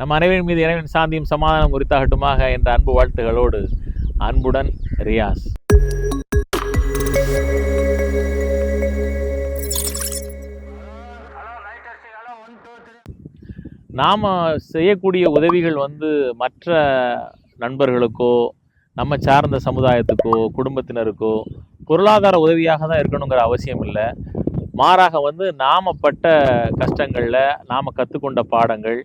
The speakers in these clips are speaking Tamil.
நம் அனைவரின் மீது இறைவன் சாந்தியும் சமாதானம் உரித்தாகட்டுமாக என்ற அன்பு வாழ்த்துகளோடு அன்புடன் ரியாஸ். நாம் செய்யக்கூடிய உதவிகள் வந்து மற்ற நண்பர்களுக்கோ நம்ம சார்ந்த சமுதாயத்துக்கோ குடும்பத்தினருக்கோ பொருளாதார உதவியாக தான் இருக்கணுங்கிற அவசியம் இல்லை. மாறாக வந்து நாம் பட்ட கஷ்டங்களில் நாம் கற்றுக்கொண்ட பாடங்கள்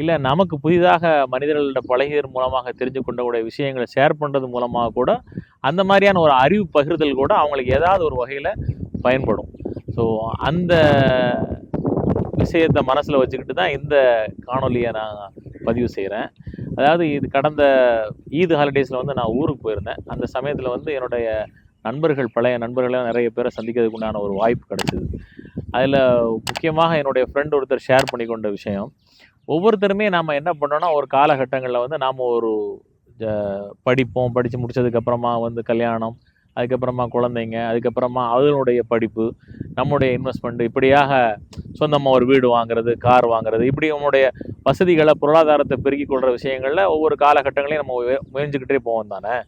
இல்லை நமக்கு புதிதாக மனிதர்களோட பழகியதன் மூலமாக தெரிஞ்சு கொண்டக்கூடிய விஷயங்களை ஷேர் பண்ணுறது மூலமாக கூட அந்த மாதிரியான ஒரு அறிவு பகிர்தல் கூட அவங்களுக்கு ஏதாவது ஒரு வகையில் பயன்படும். ஸோ அந்த விஷயத்தை மனசில் வச்சுக்கிட்டு தான் இந்த காணொலியை நான் பதிவு செய்கிறேன் அதாவது இது கடந்த ஈத் ஹாலிடேஸில் வந்து நான் ஊருக்கு போயிருந்தேன். அந்த சமயத்தில் வந்து என்னுடைய நண்பர்கள் பழைய நண்பர்களை நிறைய பேரை சந்திக்கிறதுக்கு உண்டான ஒரு வாய்ப்பு கிடச்சிது. அதில் முக்கியமாக என்னுடைய ஃப்ரெண்ட் ஒருத்தர் ஷேர் பண்ணி கொண்ட விஷயம் ஒவ்வொருத்தருமே நாம் என்ன பண்ணோன்னா ஒரு காலகட்டங்களில் வந்து நாம் ஒரு படிப்போம். படித்து முடிச்சதுக்கப்புறமா வந்து கல்யாணம் அதுக்கப்புறமா குழந்தைங்க அதுக்கப்புறமா அதனுடைய படிப்பு நம்முடைய இன்வெஸ்ட்மெண்ட் இப்படியாக சொந்தமாக ஒரு வீடு வாங்குறது கார் வாங்குறது இப்படி நம்முடைய வசதிகளை பொருளாதாரத்தை பெருக்கிக் கொள்கிற விஷயங்களில் ஒவ்வொரு காலகட்டங்களையும் நம்ம முய- போவோம் தானே.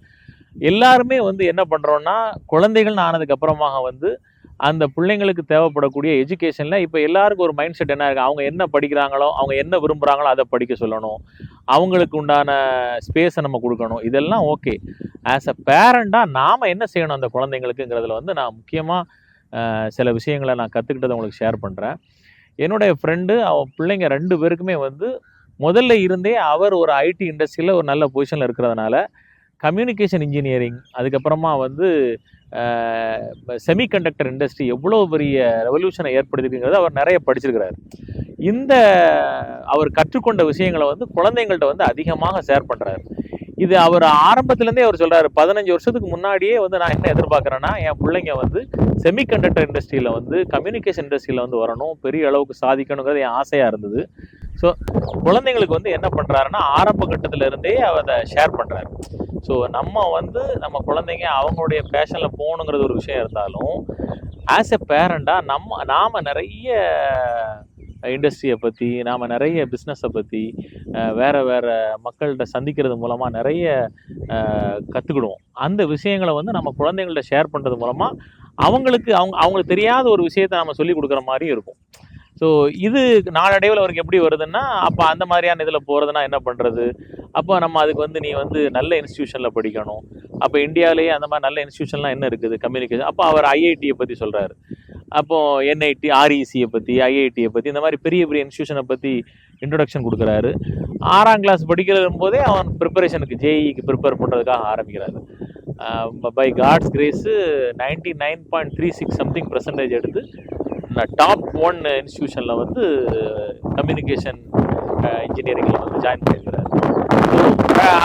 எல்லாருமே வந்து என்ன பண்ணுறோன்னா குழந்தைகள்னு ஆனதுக்கப்புறமாக வந்து அந்த பிள்ளைங்களுக்கு தேவைப்படக்கூடிய எஜுகேஷனில் இப்போ எல்லாருக்கும் ஒரு மைண்ட் செட் என்ன இருக்குது அவங்க என்ன படிக்கிறாங்களோ அவங்க என்ன விரும்புகிறாங்களோ அதை படிக்க சொல்லணும். அவங்களுக்கு உண்டான ஸ்பேஸை நம்ம கொடுக்கணும். இதெல்லாம் ஓகே ஆஸ் அ பேரண்டாக நாம் என்ன செய்யணும் அந்த குழந்தைங்களுக்குங்கிறதுல வந்து நான் முக்கியமாக சில விஷயங்களை நான் கற்றுக்கிட்டதை உங்களுக்கு ஷேர் பண்ணுறேன் என்னுடைய ஃப்ரெண்டு அவன் பிள்ளைங்க ரெண்டு பேருக்குமே வந்து முதல்ல இருந்தே அவர் ஒரு ஐடி இண்டஸ்ட்ரியில் ஒரு நல்ல பொசிஷனில் இருக்கிறதுனால கம்யூனிகேஷன் இன்ஜினியரிங் அதுக்கப்புறமா வந்து செமிகண்டக்டர் இண்டஸ்ட்ரி எவ்வளோ பெரிய ரெவல்யூஷனை ஏற்படுத்திருக்குங்கிறத அவர் நிறைய படிச்சிருக்கிறார். இந்த அவர் கற்றுக்கொண்ட விஷயங்களை வந்து குழந்தைங்கள்ட்ட வந்து அதிகமாக ஷேர் பண்ணுறாரு இது அவர் ஆரம்பத்துலேருந்தே அவர் சொல்றாரு பதினஞ்சு வருஷத்துக்கு முன்னாடியே வந்து நான் என்ன எதிர்பார்க்குறேன்னா என் பிள்ளைங்க வந்து செமிகண்டக்டர் இண்டஸ்ட்ரியில் வந்து கம்யூனிகேஷன் இண்டஸ்ட்ரியில் வந்து வரணும் பெரிய அளவுக்கு சாதிக்கணுங்கிறது என் ஆசையாக இருந்தது. ஸோ குழந்தைங்களுக்கு வந்து என்ன பண்ணுறாருன்னா ஆரம்ப கட்டத்திலிருந்தே அதை ஷேர் பண்ணுறாரு ஸோ நம்ம வந்து நம்ம குழந்தைங்க அவங்களுடைய பேஷனில் போகணுங்கிறது ஒரு விஷயம் இருந்தாலும் ஆஸ் எ பேரண்டாக நம்ம நாம் நிறைய இண்டஸ்ட்ரியை பற்றி நாம் நிறைய பிஸ்னஸை பற்றி வேறு வேறு மக்கள்கிட்ட சந்திக்கிறது மூலமாக நிறைய கற்றுக்கிடுவோம் அந்த விஷயங்களை வந்து நம்ம குழந்தைங்கள்ட்ட ஷேர் பண்ணுறது மூலமாக அவங்களுக்கு அவங்க அவங்களுக்கு தெரியாத ஒரு விஷயத்தை நம்ம சொல்லி கொடுக்குற மாதிரி இருக்கும். ஸோ இது நாளடைவில் அவருக்கு எப்படி வருதுன்னா அப்போ அந்த மாதிரியான இதில் போகிறதுனா என்ன பண்ணுறது அப்போ நம்ம அதுக்கு வந்து நீ வந்து நல்ல இன்ஸ்டியூஷனில் படிக்கணும். அப்போ இந்தியாவிலேயே அந்த மாதிரி நல்ல இன்ஸ்டியூஷன்லாம் என்ன இருக்குது? கம்யூனிகேஷன் அப்போ அவர் ஐஐடியை பற்றி சொல்கிறாரு அப்போ என்ஐடி ஆர்இசியை பற்றி ஐஐடியை பற்றி இந்த மாதிரி பெரிய பெரிய இன்ஸ்டியூஷனை பற்றி இன்ட்ரொடக்ஷன் கொடுக்குறாரு. ஆறாம் கிளாஸ் படிக்கிற போதே அவன் ப்ரிப்பரேஷனுக்கு ஜேஇக்கு ப்ரிப்பேர் பண்ணுறதுக்காக ஆரம்பிக்கிறாரு. By God's grace ninety nine point three six something percentage எடுத்து டாப் ஒன் இன்ஸ்டியூஷனில் வந்து கம்யூனிகேஷன் இன்ஜினியரிங்கில் வந்து ஜாயின் பண்ணியிருக்கிறார்.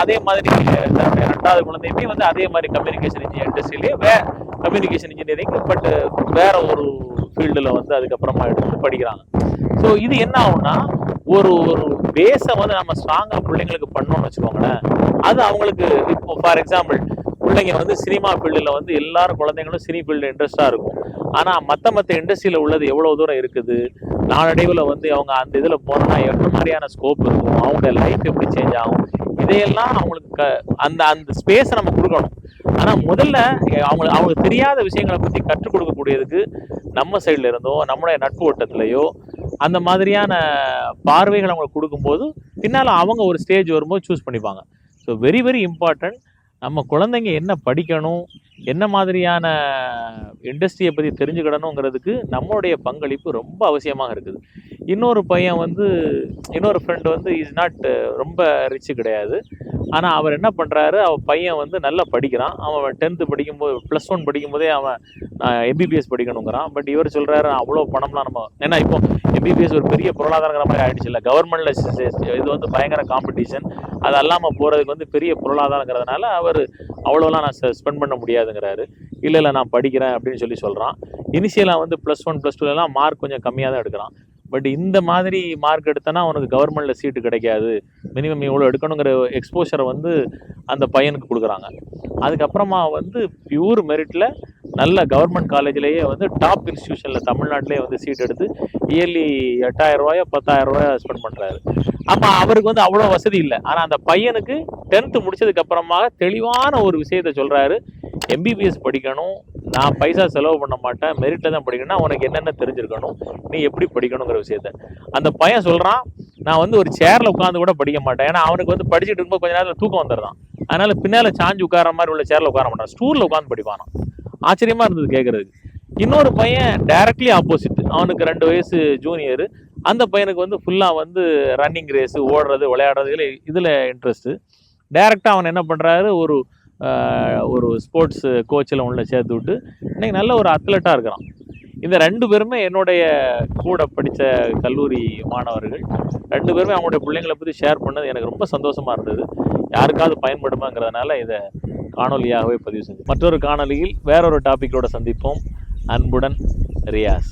அதே மாதிரி தன்னுடைய ரெண்டாவது குழந்தையுமே வந்து அதே மாதிரி கம்யூனிகேஷன் இன்ஜினியர் இண்டஸ்ட்ரியிலே வே கம்யூனிகேஷன் இன்ஜினியரிங் பட் வேற ஒரு ஃபீல்டில் வந்து அதுக்கப்புறமா எடுத்து படிக்கிறாங்க. ஸோ இது என்ன ஆகும்னா ஒரு ஒரு பேஸை வந்து நம்ம ஸ்ட்ராங்காக பிள்ளைங்களுக்கு பண்ணோம்னு வச்சுக்கோங்களேன் அது அவங்களுக்கு இப்போ ஃபார் எக்ஸாம்பிள் பிள்ளைங்க வந்து சினிமா ஃபீல்டில் வந்து எல்லாரும் குழந்தைங்களும் சினி ஃபீல்டு இன்ட்ரெஸ்டாக இருக்கும். ஆனால் மற்ற மற்ற இண்டஸ்ட்ரியில் உள்ளது எவ்வளோ தூரம் இருக்குது? நாளடைவில் வந்து அவங்க அந்த இதில் போனோம்னா எவ்வளோ மாதிரியான ஸ்கோப் இருக்கும்? அவங்களோட லைஃப் எப்படி சேஞ்ச் ஆகும்? இதையெல்லாம் அவங்களுக்கு க அந்த அந்த ஸ்பேஸை நம்ம கொடுக்கணும். ஆனால் முதல்ல அவங்க அவங்களுக்கு தெரியாத விஷயங்களை பற்றி கற்றுக் கொடுக்கக்கூடியதுக்கு நம்ம சைடில் இருந்தோ நம்மளுடைய நட்பு வட்டத்திலேயோ அந்த மாதிரியான பார்வைகள் அவங்களுக்கு கொடுக்கும்போது பின்னால் அவங்க ஒரு ஸ்டேஜ் வரும்போது சூஸ் பண்ணிப்பாங்க. ஸோ வெரி வெரி இம்பார்ட்டன்ட் நம்ம குழந்தைங்க என்ன படிக்கணும் என்ன மாதிரியான இண்டஸ்ட்ரியை பற்றி தெரிஞ்சுக்கிடணுங்கிறதுக்கு நம்மளுடைய பங்களிப்பு ரொம்ப அவசியமாக இருக்குது. இன்னொரு பையன் வந்து இன்னொரு ஃப்ரெண்டு வந்து இஸ் நாட் ரொம்ப ரிச்சு கிடையாது. ஆனால் அவர் என்ன பண்ணுறாரு அவன் பையன் வந்து நல்லா படிக்கிறான். அவன் டென்த்து படிக்கும்போது ப்ளஸ் ஒன் படிக்கும்போதே அவன் எம்பிபிஎஸ் படிக்கணுங்கிறான். பட் இவர் சொல்கிறாரு அவ்வளோ பணம்லாம் நம்ம ஏன்னா இப்போ எம்பிபிஎஸ் ஒரு பெரிய பொருளாதாரங்கிற மாதிரி ஆகிடுச்சு இல்லை. கவர்மெண்ட்டில் இது வந்து பயங்கர காம்படிஷன் அது அல்லாமல் போகிறதுக்கு வந்து பெரிய பொருளாதாரங்கிறதுனால அவர் அவ்வளோலாம் நான் ஸ்பெண்ட் பண்ண முடியாதுங்கிறாரு. இல்லை இல்லை நான் படிக்கிறேன் அப்படின்னு சொல்லி சொல்கிறான் இனிஷியலாக வந்து ப்ளஸ் ஒன் ப்ளஸ் டூலலாம் மார்க் கொஞ்சம் கம்மியாக தான் எடுக்கிறான். பட் இந்த மாதிரி மார்க் எடுத்தனா அவனுக்கு கவர்மெண்ட்டில் சீட்டு கிடைக்காது. மினிமம் இவ்வளோ எடுக்கணுங்கிற எக்ஸ்போஷரை வந்து அந்த பையனுக்கு கொடுக்குறாங்க. அதுக்கப்புறமா வந்து பியூர் மெரிட்டில் நல்ல கவர்மெண்ட் காலேஜ்லேயே வந்து டாப் இன்ஸ்டியூஷனில் தமிழ்நாட்டிலே வந்து சீட் எடுத்து இயர்லி எட்டாயிரம் ரூபாயோ பத்தாயிரம் ரூபாயோ ஸ்பெண்ட் பண்ணுறாரு அப்போ அவருக்கு வந்து அவ்வளோ வசதி இல்லை. ஆனால் அந்த பையனுக்கு டென்த்து முடிச்சதுக்கப்புறமா தெளிவான ஒரு விஷயத்த சொல்கிறாரு எம்பிபிஎஸ் படிக்கணும். நான் பைசா செலவு பண்ண மாட்டேன். மெரிட்டில் தான் படிக்கணும்னா உனக்கு என்னென்ன தெரிஞ்சிருக்கணும்? நீ எப்படி படிக்கணுங்கிற விஷயத்த. அந்த பையன் சொல்கிறான் நான் வந்து ஒரு சேரில் உட்காந்து கூட படிக்க மாட்டேன். ஏன்னா அவனுக்கு வந்து படிச்சுட்டு இருக்கும்போது கொஞ்ச நேரத்தில் தூக்கம் வந்துடுறான். அதனால பின்னால் சாஞ்சு உட்கார மாதிரி உள்ள சேரில் உட்கார மாட்டான். ஸ்டூலில் உட்காந்து படிப்பானான் ஆச்சரியமா இருந்தது கேட்கறதுக்கு இன்னொரு பையன் டைரக்ட்லி ஆப்போசிட் அவனுக்கு ரெண்டு வயசு ஜூனியர் அந்த பையனுக்கு வந்து ஃபுல்லாக வந்து ரன்னிங் ரேஸு ஓடுறது விளையாடுறது இதில் இதில் இன்ட்ரெஸ்ட்டு டைரெக்டாக அவன் என்ன பண்ணுறாரு ஒரு ஒரு ஸ்போர்ட்ஸ் கோச்சில் உள்ள சேர்த்து விட்டு இன்றைக்கி நல்ல ஒரு அத்லெட்டாக இருக்கிறான். இந்த ரெண்டு பேருமே என்னுடைய கூட படித்த கல்லூரி மாணவர்கள். ரெண்டு பேருமே அவங்களுடைய பிள்ளைங்களை பற்றி ஷேர் பண்ணது எனக்கு ரொம்ப சந்தோஷமாக இருந்தது. யாருக்காவது பயன்படுமாங்கிறதுனால இதை காணொலியாகவே பதிவு செஞ்சு மற்றொரு காணொலியில் வேறொரு டாப்பிக்கோடு சந்திப்போம். அன்புடன் ரியாஸ்.